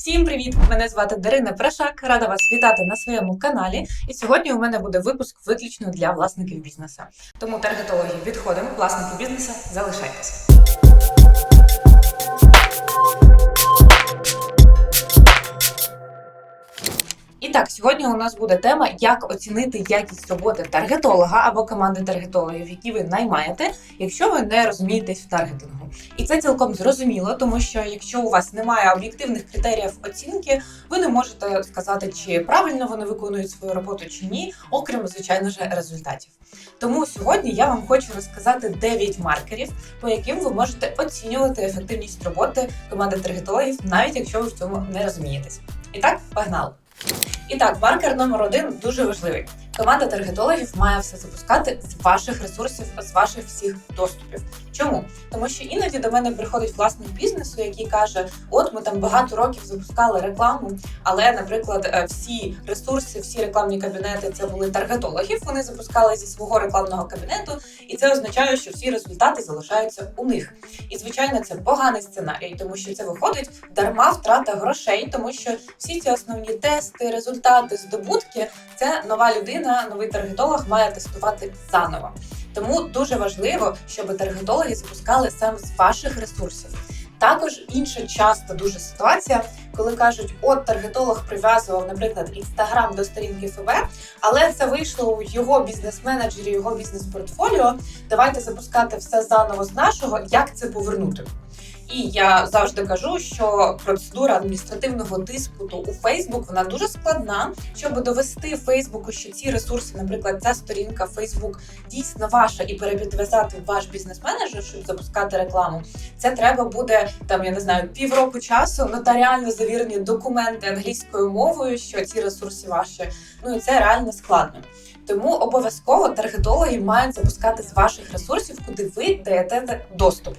Всім привіт! Мене звати Дарина Прешак. Рада вас вітати на своєму каналі. І сьогодні у мене буде випуск виключно для власників бізнесу. Тому таргетологи відходимо, власники бізнесу залишайтесь. Так, сьогодні у нас буде тема, як оцінити якість роботи таргетолога або команди таргетологів, які ви наймаєте, якщо ви не розумієтесь в таргетингу. І це цілком зрозуміло, тому що якщо у вас немає об'єктивних критеріїв оцінки, ви не можете сказати, чи правильно вони виконують свою роботу чи ні, окрім звичайно ж результатів. Тому сьогодні я вам хочу розказати 9 маркерів, по яким ви можете оцінювати ефективність роботи команди таргетологів, навіть якщо ви в цьому не розумієтесь. І так, погнали! І так, маркер номер один дуже важливий. Команда таргетологів має все запускати з ваших ресурсів, з ваших всіх доступів. Чому? Тому що іноді до мене приходить власник бізнесу, який каже: от ми там багато років запускали рекламу, але, наприклад, е, всі ресурси, всі рекламні кабінети це були таргетологів. Вони запускали зі свого рекламного кабінету, і це означає, що всі результати залишаються у них. І звичайно, це поганий сценарій, тому що це виходить дарма втрата грошей, тому що всі ці основні тести, результати, здобутки це нова людина, новий таргетолог має тестувати заново. Тому дуже важливо, щоб таргетологи запускали саме з ваших ресурсів. Також інша часто дуже ситуація, коли кажуть, от таргетолог прив'язував, наприклад, інстаграм до сторінки ФБ, але це вийшло у його бізнес-менеджері, його бізнес-портфоліо. Давайте запускати все заново з нашого, як це повернути. І я завжди кажу, що процедура адміністративного диспуту у Facebook вона дуже складна, щоб довести Фейсбуку, що ці ресурси, наприклад, ця сторінка Facebook дійсно ваша, і перепідв'язати ваш бізнес-менеджер, щоб запускати рекламу. Це треба буде там, я не знаю, півроку часу нотаріально завірені документи англійською мовою, що ці ресурси ваші. Ну і це реально складно. Тому обов'язково таргетологи мають запускати з ваших ресурсів, куди ви даєте доступ.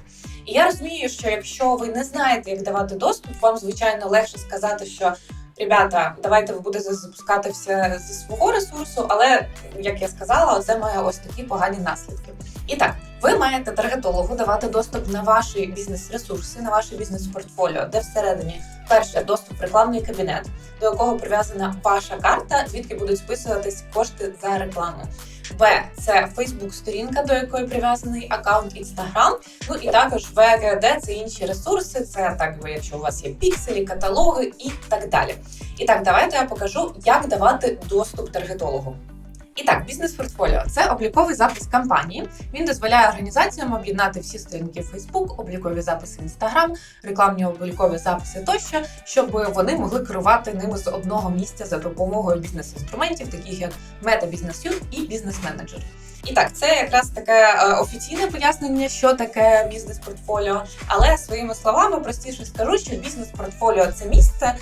І я розумію, що якщо ви не знаєте, як давати доступ, вам звичайно легше сказати, що ребята, давайте ви будете запускати все зі свого ресурсу, але як я сказала, це має ось такі погані наслідки. І так, ви маєте таргетологу давати доступ на ваші бізнес-ресурси, на ваше бізнес-портфоліо, де всередині перше доступ в рекламний кабінет, до якого прив'язана ваша карта, звідки будуть списуватись кошти за рекламу. Б це Facebook сторінка, до якої прив'язаний аккаунт Instagram. Ну і також ВГД це інші ресурси. Це так би, якщо у вас є пікселі, каталоги і так далі. І так, давайте я покажу, як давати доступ таргетологу. І так, бізнес-портфоліо це обліковий запис кампанії. Він дозволяє організаціям об'єднати всі сторінки Facebook, облікові записи Instagram, рекламні облікові записи тощо, щоб вони могли керувати ними з одного місця за допомогою бізнес-інструментів, таких як Meta Business Suite і бізнес-менеджер. І так, це якраз таке е, офіційне пояснення, що таке бізнес-портфоліо. Але своїми словами простіше скажу, що бізнес-портфоліо це місце,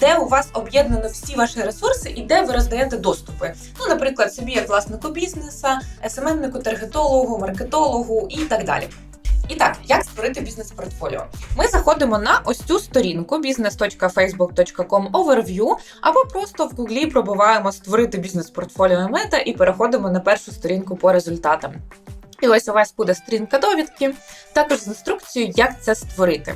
де у вас об'єднано всі ваші ресурси і де ви роздаєте доступи. Ну, наприклад, собі як власнику бізнеса, СММнику, таргетологу, маркетологу і так далі. І так, як створити бізнес-портфоліо? Ми заходимо на ось цю сторінку business.facebook.com overview, або просто в Гуглі пробуваємо створити бізнес-портфоліо мета і переходимо на першу сторінку по результатам. І ось у вас буде сторінка довідки, також з інструкцією, як це створити.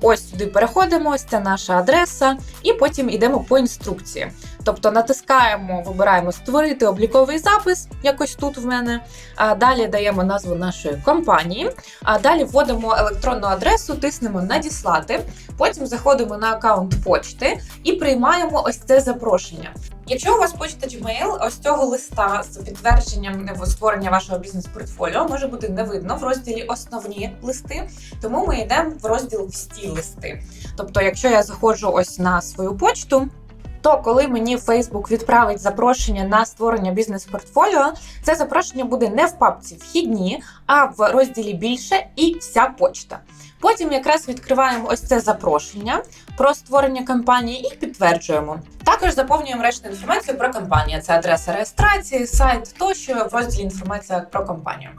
Ось сюди переходимо, ось це наша адреса, і потім йдемо по інструкції. Тобто натискаємо, вибираємо створити обліковий запис, якось тут в мене. А далі даємо назву нашої компанії. А далі вводимо електронну адресу, тиснемо надіслати. Потім заходимо на аккаунт почти і приймаємо ось це запрошення. Якщо у вас почта Gmail, ось цього листа з підтвердженням створення вашого бізнес-портфоліо може бути не видно в розділі Основні листи, тому ми йдемо в розділ Всі листи. Тобто, якщо я заходжу ось на свою почту. То коли мені Facebook відправить запрошення на створення бізнес-портфоліо, це запрошення буде не в папці вхідні, а в розділі більше і вся почта. Потім якраз відкриваємо ось це запрошення про створення кампанії і підтверджуємо. Також заповнюємо решту інформацію про компанію. Це адреса реєстрації, сайт тощо в розділі інформація про компанію.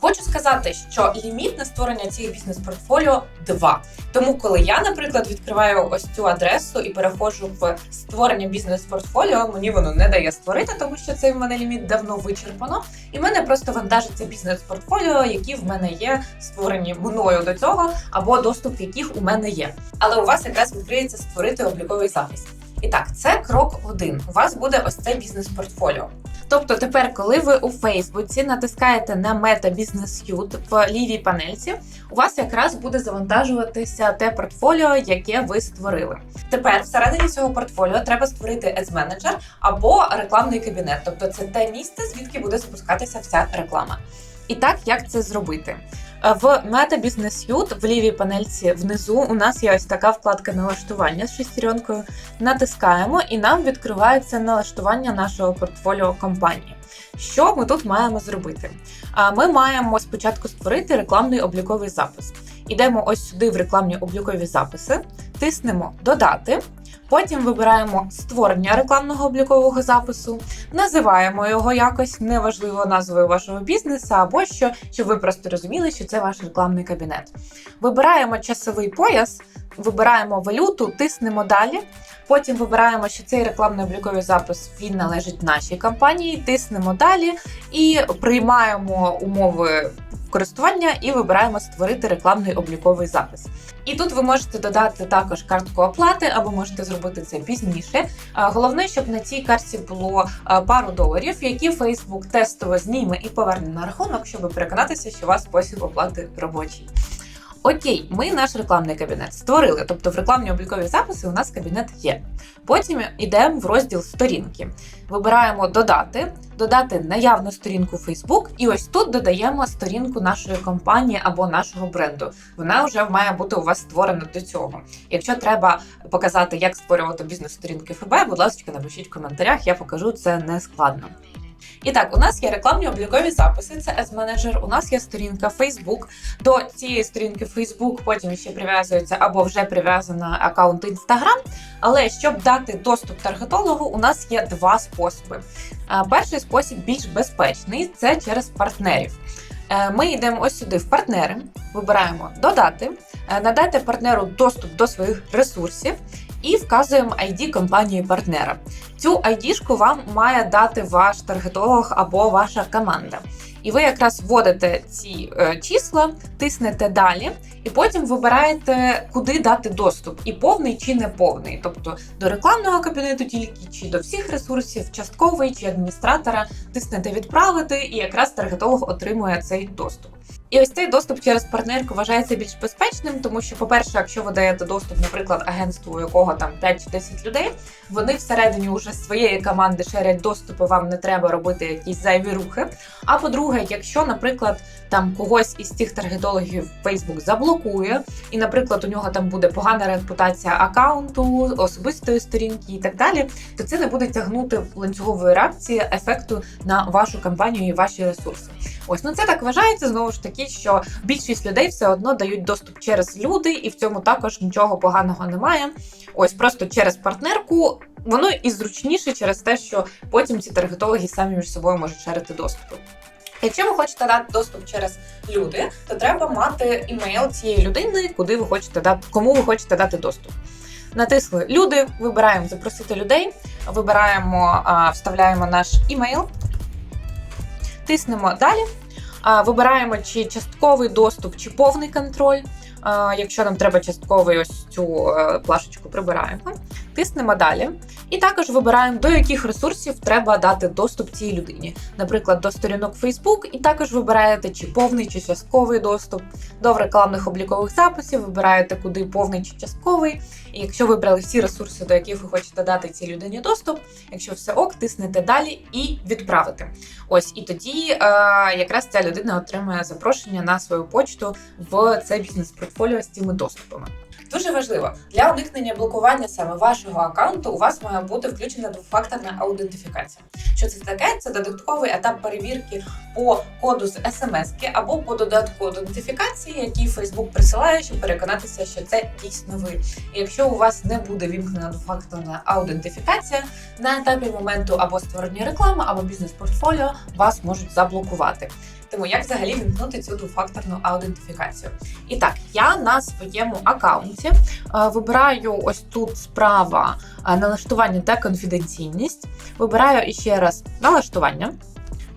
Хочу сказати, що ліміт на створення цих бізнес-портфоліо 2. Тому, коли я, наприклад, відкриваю ось цю адресу і переходжу в створення бізнес-портфоліо, мені воно не дає створити, тому що цей в мене ліміт давно вичерпано. І в мене просто вантажиться бізнес-портфоліо, які в мене є створені мною до цього, або доступ яких у мене є. Але у вас якраз відкриється створити обліковий запис. І так, це крок один. У вас буде ось це бізнес-портфоліо. Тобто тепер, коли ви у Фейсбуці натискаєте на Business Suite в лівій панельці, у вас якраз буде завантажуватися те портфоліо, яке ви створили. Тепер всередині цього портфоліо треба створити Ads Manager або рекламний кабінет, тобто це те місце, звідки буде запускатися вся реклама. І так, як це зробити? В Meta Business Suite в лівій панельці внизу у нас є ось така вкладка налаштування з шестеренкою. Натискаємо, і нам відкривається налаштування нашого портфоліо компанії. Що ми тут маємо зробити? Ми маємо спочатку створити рекламний обліковий запис. Ідемо ось сюди в рекламні облікові записи, тиснемо Додати. Потім вибираємо створення рекламного облікового запису, називаємо його якось неважливо назвою вашого бізнесу або що, щоб ви просто розуміли, що це ваш рекламний кабінет. Вибираємо часовий пояс, вибираємо валюту, тиснемо далі. Потім вибираємо, що цей рекламний обліковий запис він належить нашій компанії, тиснемо далі і приймаємо умови користування і вибираємо створити рекламний обліковий запис. І тут ви можете додати також картку оплати, або можете зробити це пізніше. Головне, щоб на цій картці було пару доларів, які Facebook тестово зніме і поверне на рахунок, щоб переконатися, що у вас спосіб оплати робочий. Окей, ми наш рекламний кабінет створили, тобто в рекламні облікові записи у нас кабінет є. Потім йдемо в розділ сторінки. Вибираємо додати, додати наявну сторінку Facebook, і ось тут додаємо сторінку нашої компанії або нашого бренду. Вона вже має бути у вас створена до цього. Якщо треба показати, як створювати бізнес-сторінки ФБ, будь ласка, напишіть в коментарях, я покажу це не складно. І так, у нас є рекламні облікові записи, це Ads Manager, у нас є сторінка Facebook. До цієї сторінки Facebook потім ще прив'язується або вже прив'язана аккаунт Instagram. Але щоб дати доступ таргетологу, у нас є два способи. Перший спосіб більш безпечний це через партнерів. Е, ми йдемо ось сюди в партнери, вибираємо додати, е, надати партнеру доступ до своїх ресурсів і вказуємо ID компанії партнера. Цю ID-шку вам має дати ваш таргетолог або ваша команда. І ви якраз вводите ці е, числа, тиснете далі, і потім вибираєте, куди дати доступ, і повний чи не повний. Тобто до рекламного кабінету тільки, чи до всіх ресурсів, частковий чи адміністратора, тиснете відправити, і якраз таргетолог отримує цей доступ. І ось цей доступ через партнерку вважається більш безпечним, тому що, по-перше, якщо ви даєте доступ, наприклад, агентству, у якого там 5 чи 10 людей, вони всередині уже своєї команди шерять доступи, вам не треба робити якісь зайві рухи. А по-друге, якщо, наприклад, там когось із цих таргетологів Facebook заблокує, і, наприклад, у нього там буде погана репутація аккаунту, особистої сторінки і так далі, то це не буде тягнути ланцюгової реакції ефекту на вашу кампанію і ваші ресурси. Ось ну це так вважається знову ж таки, що більшість людей все одно дають доступ через люди, і в цьому також нічого поганого немає. Ось просто через партнерку. Воно і зручніше через те, що потім ці таргетологи самі між собою можуть шерити доступи. Якщо ви хочете дати доступ через люди, то треба мати імейл цієї людини, куди ви хочете дати, кому ви хочете дати доступ. Натисли люди, вибираємо запросити людей, вибираємо, вставляємо наш імейл, тиснемо далі, вибираємо чи частковий доступ, чи повний контроль. Якщо нам треба частковий ось цю е, плашечку прибираємо, тиснемо далі. І також вибираємо, до яких ресурсів треба дати доступ цій людині. Наприклад, до сторінок Facebook, і також вибираєте, чи повний, чи частковий доступ. До рекламних облікових записів вибираєте, куди повний чи частковий. І якщо вибрали всі ресурси, до яких ви хочете дати цій людині доступ, якщо все ок, тиснете далі і відправити. Ось і тоді е, якраз ця людина отримує запрошення на свою почту в цей бізнес-портфоліо з цими доступами. Дуже важливо для уникнення блокування саме вашого аккаунту. У вас має бути включена двофакторна аутентифікація. Що це таке? Це додатковий етап перевірки по коду з смс або по додатку аутентифікації, який Facebook присилає, щоб переконатися, що це дійсно ви. І якщо у вас не буде вімкнена двофакторна аутентифікація на етапі моменту або створення реклами, або бізнес-портфоліо, вас можуть заблокувати. Тому як взагалі вімкнути цю двофакторну аутентифікацію? І так, я на своєму аккаунті е, вибираю ось тут справа е, налаштування та конфіденційність. Вибираю іще раз налаштування.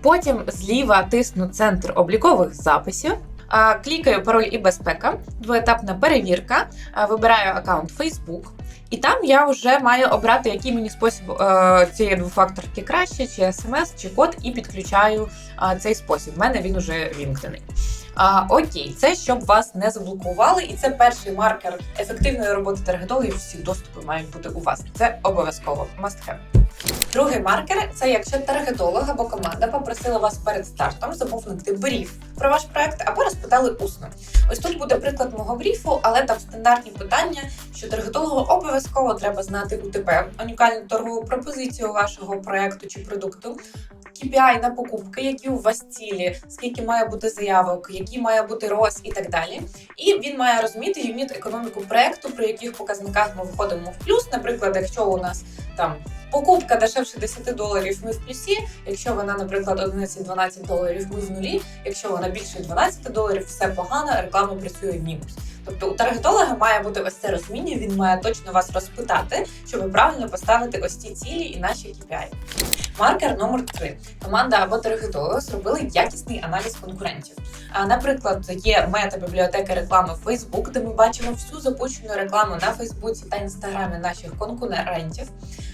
Потім зліва тисну центр облікових записів. А, Клікаю пароль і безпека, двоетапна перевірка, вибираю аккаунт Facebook. І там я вже маю обрати, який мені спосіб е, цієї двофакторки краще, чи смс, чи код, і підключаю е, цей спосіб. У мене він уже вімкнений. А, окей, це щоб вас не заблокували, і це перший маркер ефективної роботи таргетологів. Всі доступи мають бути у вас. Це обов'язково must have. Другий маркер це якщо таргетолог або команда попросила вас перед стартом заповнити бріф про ваш проект або розпитали усно. Ось тут буде приклад мого бріфу, але там стандартні питання, що таргетологу обов'язково треба знати УТП, унікальну торгову пропозицію вашого проекту чи продукту. KPI на покупки, які у вас цілі, скільки має бути заявок, який має бути роз і так далі. І він має розуміти юніт економіку проекту, при яких показниках ми виходимо в плюс. Наприклад, якщо у нас там покупка дешевше 10 доларів, ми в плюсі. Якщо вона, наприклад, 11-12 доларів, ми в нулі. Якщо вона більше 12 доларів, все погано, реклама працює в мінус. Тобто у таргетолога має бути ось це розуміння, він має точно вас розпитати, щоб правильно поставити ось ці цілі і наші KPI. Маркер номер 3 Команда або таргетолог зробили якісний аналіз конкурентів. А, Наприклад, є мета-бібліотека реклами Facebook, де ми бачимо всю запущену рекламу на Фейсбуці та Інстаграмі наших конкурентів.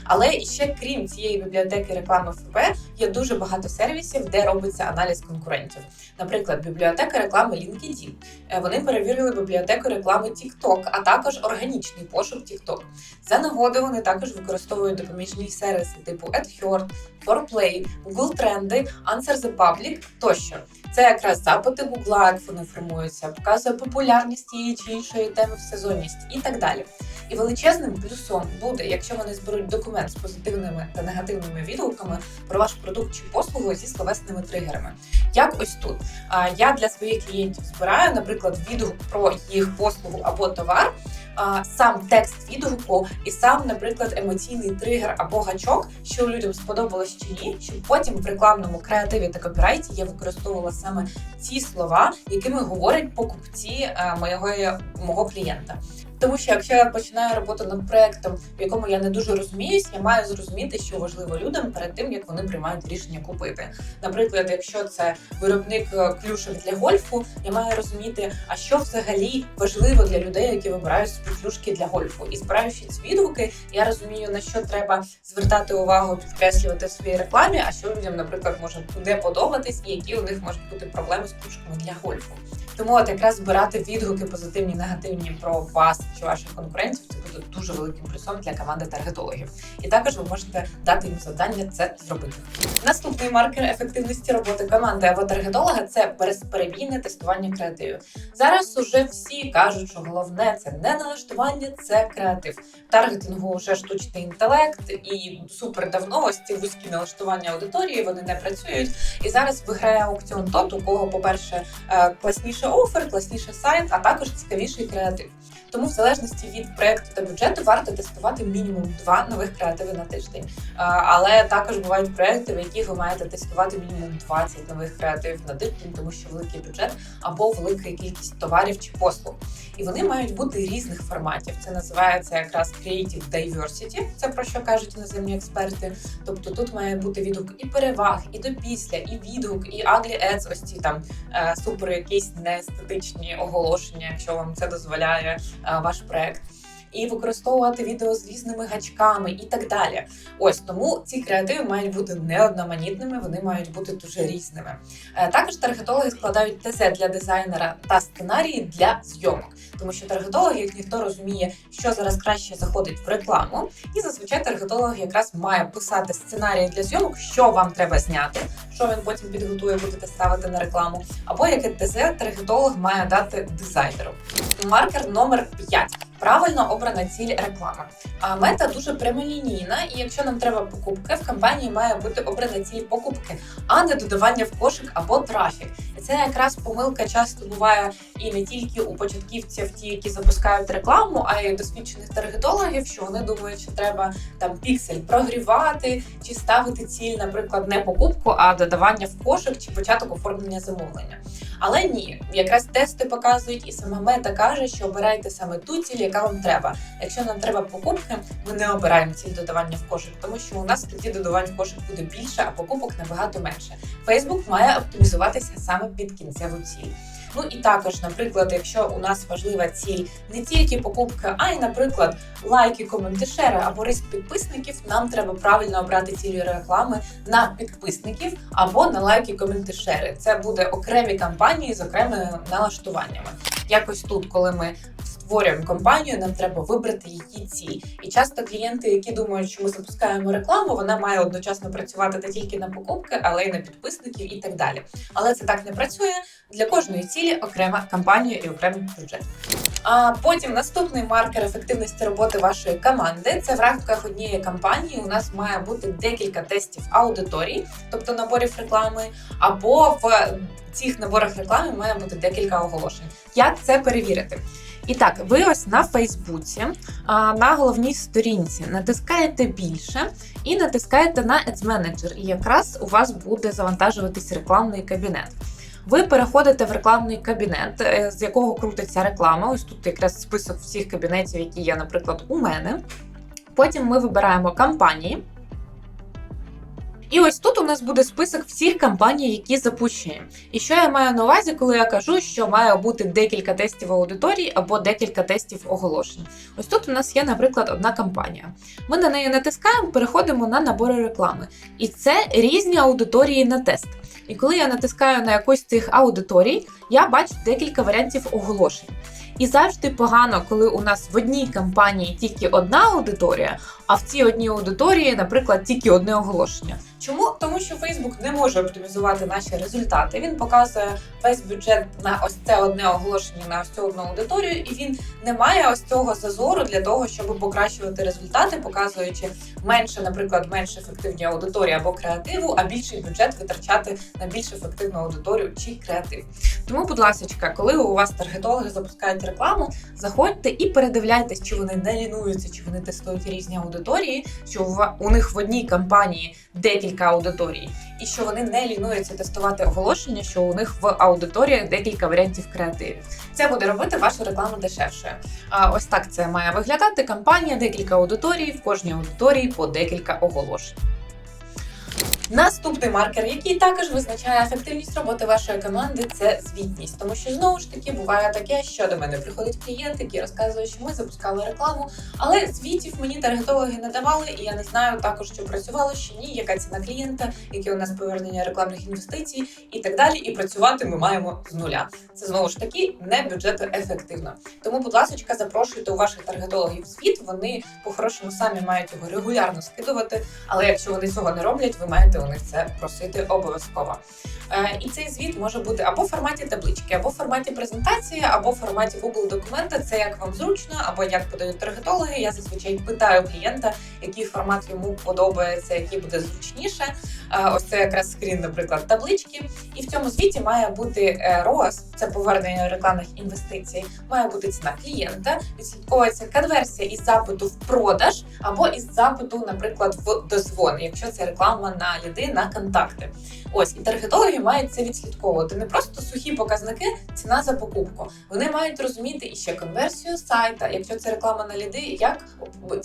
Але ще крім цієї бібліотеки реклами ФБ є дуже багато сервісів, де робиться аналіз конкурентів. Наприклад, бібліотека реклами LinkedIn. Е, Вони перевірили бібліотеку реклами TikTok, а також органічний пошук TikTok. За нагоди вони також використовують допоміжні сервіси типу AdHerd, ForPlay, Google Тренди, Answer the Public тощо. Це якраз запити Google, як вони формуються, показує популярність тієї чи іншої теми в сезонність і так далі. І величезним плюсом буде, якщо вони зберуть документ з позитивними та негативними відгуками про ваш продукт чи послугу зі словесними тригерами. Як ось тут. Я для своїх клієнтів збираю, наприклад, відгук про їх послугу або товар. Сам текст відгуку і сам, наприклад, емоційний тригер або гачок, що людям сподобалось чи ні, щоб потім в рекламному креативі та копірайті я використовувала саме ці слова, якими говорять покупці е, моєго мого клієнта. Тому що якщо я починаю роботу над проектом, в якому я не дуже розуміюсь, я маю зрозуміти, що важливо людям перед тим, як вони приймають рішення купити. Наприклад, якщо це виробник е, клюшок для гольфу, я маю розуміти, а що взагалі важливо для людей, які вибирають клюшки для гольфу. І збираючи ці відгуки, я розумію на що треба звертати увагу, підкреслювати в своїй рекламі, а що людям, наприклад, може не подобатись, і які у них можуть бути проблеми з клюшками для гольфу. Тому от якраз збирати відгуки позитивні, негативні про вас чи ваших конкурентів це буде дуже великим плюсом для команди таргетологів. І також ви можете дати їм завдання це зробити. Наступний маркер ефективності роботи команди або таргетолога це безперебійне тестування креативів. Зараз уже всі кажуть, що головне це не налаштування, це креатив. Таргетингу вже штучний інтелект і супер давно ось ці вузькі налаштування аудиторії вони не працюють. І зараз виграє аукціон тот, у кого, по-перше, е, класніше офер, класніше сайт, а також цікавіший креатив. Тому в залежності від проекту та бюджету варто тестувати мінімум два нових креативи на тиждень. Але також бувають проекти, в яких ви маєте тестувати мінімум 20 нових креативів на тиждень, тому що великий бюджет або велика кількість товарів чи послуг. І вони мають бути різних форматів. Це називається якраз Creative Diversity, Це про що кажуть іноземні експерти. Тобто тут має бути відгук і переваг, і до після, і відгук, і ugly ads, ось ці там е, супер якісь неестетичні оголошення, якщо вам це дозволяє ваш проект. І використовувати відео з різними гачками і так далі. Ось тому ці креативи мають бути не одноманітними, вони мають бути дуже різними. Е, Також таргетологи складають ТЗ для дизайнера та сценарії для зйомок, тому що таргетолог, як ніхто розуміє, що зараз краще заходить в рекламу, і зазвичай таргетолог якраз має писати сценарії для зйомок, що вам треба зняти, що він потім підготує, будете ставити на рекламу, або яке ТЗ таргетолог має дати дизайнеру. Маркер номер 5. Правильно обрана ціль реклами. А мета дуже прямолінійна, і якщо нам треба покупки, в кампанії має бути обрана ціль покупки, а не додавання в кошик або трафік. Це якраз помилка часто буває і не тільки у початківців, ті, які запускають рекламу, а й досвідчених таргетологів, що вони думають, що треба там піксель прогрівати чи ставити ціль, наприклад, не покупку, а додавання в кошик чи початок оформлення замовлення. Але ні, якраз тести показують, і сама мета каже, що обирайте саме ту ціль, яка вам треба. Якщо нам треба покупки, ми не обираємо ціль додавання в кошик, тому що у нас тоді додавань в кошик буде більше, а покупок набагато менше. Facebook має оптимізуватися саме під кінцеву ціль. Ну і також, наприклад, якщо у нас важлива ціль не тільки покупка, а й, наприклад, лайки, коменти, шери або ріст підписників, нам треба правильно обрати цілі реклами на підписників або на лайки, коменти, шери. Це буде окремі кампанії з окремими налаштуваннями. Якось тут, коли ми створюємо компанію, нам треба вибрати її ціль. І часто клієнти, які думають, що ми запускаємо рекламу, вона має одночасно працювати не тільки на покупки, але й на підписників і так далі. Але це так не працює. Для кожної цілі окрема кампанія і окремий бюджет. А потім наступний маркер ефективності роботи вашої команди це в рамках однієї кампанії. У нас має бути декілька тестів аудиторії, тобто наборів реклами, або в цих наборах реклами має бути декілька оголошень. Як це перевірити? І так, ви ось на Фейсбуці, на головній сторінці натискаєте більше і натискаєте на Ads Manager, і якраз у вас буде завантажуватись рекламний кабінет. Ви переходите в рекламний кабінет, е, з якого крутиться реклама. Ось тут якраз список всіх кабінетів, які є, наприклад, у мене. Потім ми вибираємо кампанії. І ось тут у нас буде список всіх кампаній, які запущені. І що я маю на увазі, коли я кажу, що має бути декілька тестів аудиторії або декілька тестів оголошень. Ось тут у нас є, наприклад, одна кампанія. Ми на неї натискаємо, переходимо на набори реклами. І це різні аудиторії на тест. І коли я натискаю на якусь з цих аудиторій, я бачу декілька варіантів оголошень. І завжди погано, коли у нас в одній кампанії тільки одна аудиторія, а в цій одній аудиторії, наприклад, тільки одне оголошення. Чому? Тому що Facebook не може оптимізувати наші результати. Він показує весь бюджет на ось це одне оголошення на ось цю одну аудиторію, і він не має ось цього зазору для того, щоб покращувати результати, показуючи менше, наприклад, менш ефективні аудиторії або креативу, а більший бюджет витрачати на більш ефективну аудиторію чи креатив. Тому, будь ласка, коли у вас таргетологи запускають рекламу, заходьте і передивляйтесь, чи вони не лінуються, чи вони тестують різні аудиторії, що у них в одній кампанії декілька аудиторій, і що вони не лінуються тестувати оголошення, що у них в аудиторіях декілька варіантів креативів. Це буде робити вашу рекламу дешевшою. А ось так це має виглядати. Кампанія, декілька аудиторій, в кожній аудиторії по декілька оголошень. Наступний маркер, який також визначає ефективність роботи вашої команди, це звітність. Тому що знову ж таки буває таке, що до мене приходить клієнт, який розказує, що ми запускали рекламу, але звітів мені таргетологи не давали, і я не знаю також, що працювало, що ні, яка ціна клієнта, яке у нас повернення рекламних інвестицій і так далі. І працювати ми маємо з нуля. Це знову ж таки не бюджетоефективно. Тому, будь ласка, запрошуйте у ваших таргетологів звіт. Вони по-хорошому самі мають його регулярно скидувати. Але якщо вони цього не роблять, ви маєте у них це просити обов'язково. Е, і цей звіт може бути або в форматі таблички, або в форматі презентації, або в форматі Google документа. Це як вам зручно, або як подають таргетологи. Я зазвичай питаю клієнта, який формат йому подобається, який буде зручніше. Е, ось це якраз скрін, наприклад, таблички. І в цьому звіті має бути е, ROAS, це повернення рекламних інвестицій, має бути ціна клієнта, відслідковується конверсія із запиту в продаж або із запиту, наприклад, в дозвон, якщо це реклама на ліди, на контакти. Ось і таргетологи мають це відслідковувати. Не просто сухі показники, ціна за покупку. Вони мають розуміти ще конверсію сайта. Якщо це реклама на ліди, як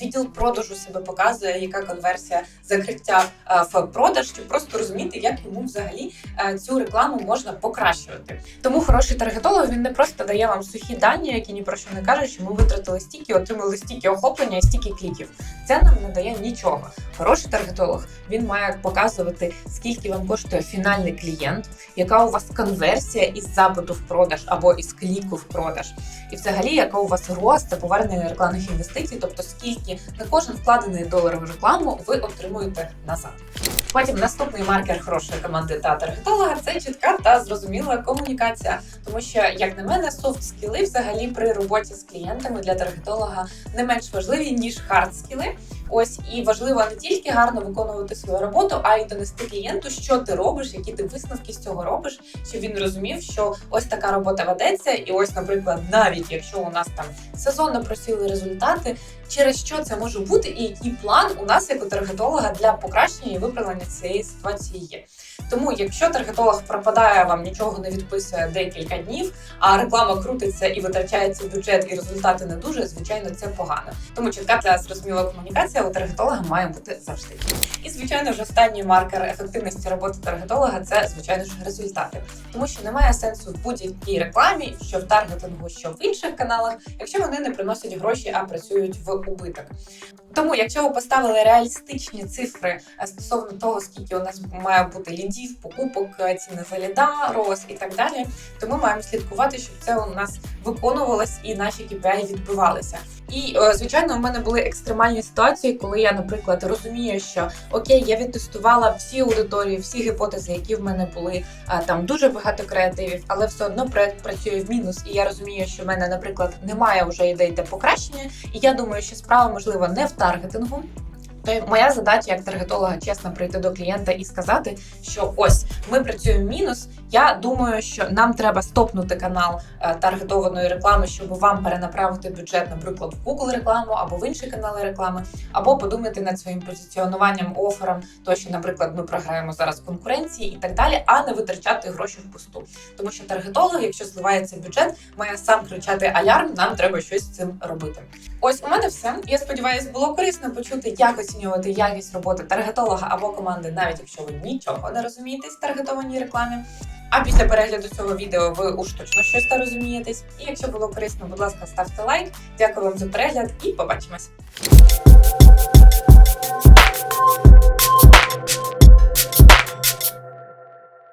відділ продажу себе показує, яка конверсія закриття е, в продаж, щоб просто розуміти, як йому взагалі е, цю рекламу можна покращувати. Тому хороший таргетолог він не просто дає вам сухі дані, які ні про що не кажуть, що ми витратили стільки, отримали стільки охоплення і стільки кліків. Це нам не дає нічого. Хороший таргетолог він має показувати, скільки вам коштує фінальний клієнт, яка у вас конверсія із запиту в продаж або із кліку в продаж, і взагалі, яка у вас рост та повернення рекламних інвестицій, тобто скільки на кожен вкладений долар в рекламу ви отримуєте назад. Потім наступний маркер хорошої команди та таргетолога це чітка та зрозуміла комунікація. Тому що, як на мене, софт скіли взагалі при роботі з клієнтами для таргетолога не менш важливі ніж хард скіли. Ось і важливо не тільки гарно виконувати свою роботу, а й донести клієнту, що ти робиш, які ти висновки з цього робиш, щоб він розумів, що ось така робота ведеться, і ось, наприклад, навіть якщо у нас там сезонно просіли результати, через що це може бути, і який план у нас як у таргетолога для покращення і виправлення цієї ситуації є. Тому, якщо таргетолог пропадає, вам нічого не відписує декілька днів, а реклама крутиться і витрачається бюджет, і результати не дуже, звичайно, це погано. Тому чітка та зрозуміла комунікація у таргетолога має бути завжди. І звичайно ж, останній маркер ефективності роботи таргетолога це звичайно ж результати, тому що немає сенсу в будь-якій рекламі, що в таргетингу, що в інших каналах, якщо вони не приносять гроші, а працюють в убиток. Тому, якщо ви поставили реалістичні цифри е, стосовно того, скільки у нас має бути лідів, покупок, е, ціни за ліда, роз і так далі, то ми маємо слідкувати, щоб це у нас виконувалось і наші KPI відбивалися. І е, звичайно, у мене були екстремальні ситуації, коли я, наприклад, розумію, що окей, я відтестувала всі аудиторії, всі гіпотези, які в мене були, там дуже багато креативів, але все одно проект працює в мінус. І я розумію, що в мене, наприклад, немає вже ідей для покращення, і я думаю, що справа можливо не в таргетингу. То моя задача як таргетолога чесно прийти до клієнта і сказати, що ось ми працюємо мінус. Я думаю, що нам треба стопнути канал е, таргетованої реклами, щоб вам перенаправити бюджет, наприклад, в Google рекламу або в інші канали реклами, або подумати над своїм позиціонуванням, офером, то що, наприклад, ми програємо зараз конкуренції і так далі, а не витрачати гроші впусту. Тому що таргетолог, якщо зливається бюджет, має сам кричати алярм. Нам треба щось з цим робити. Ось у мене все. Я сподіваюся, було корисно почути, як оцінювати якість роботи таргетолога або команди, навіть якщо ви нічого не розумієтесь в таргетованій рекламі. А після перегляду цього відео ви уж точно щось та розумієтесь. І якщо було корисно, будь ласка, ставте лайк. Дякую вам за перегляд і побачимось.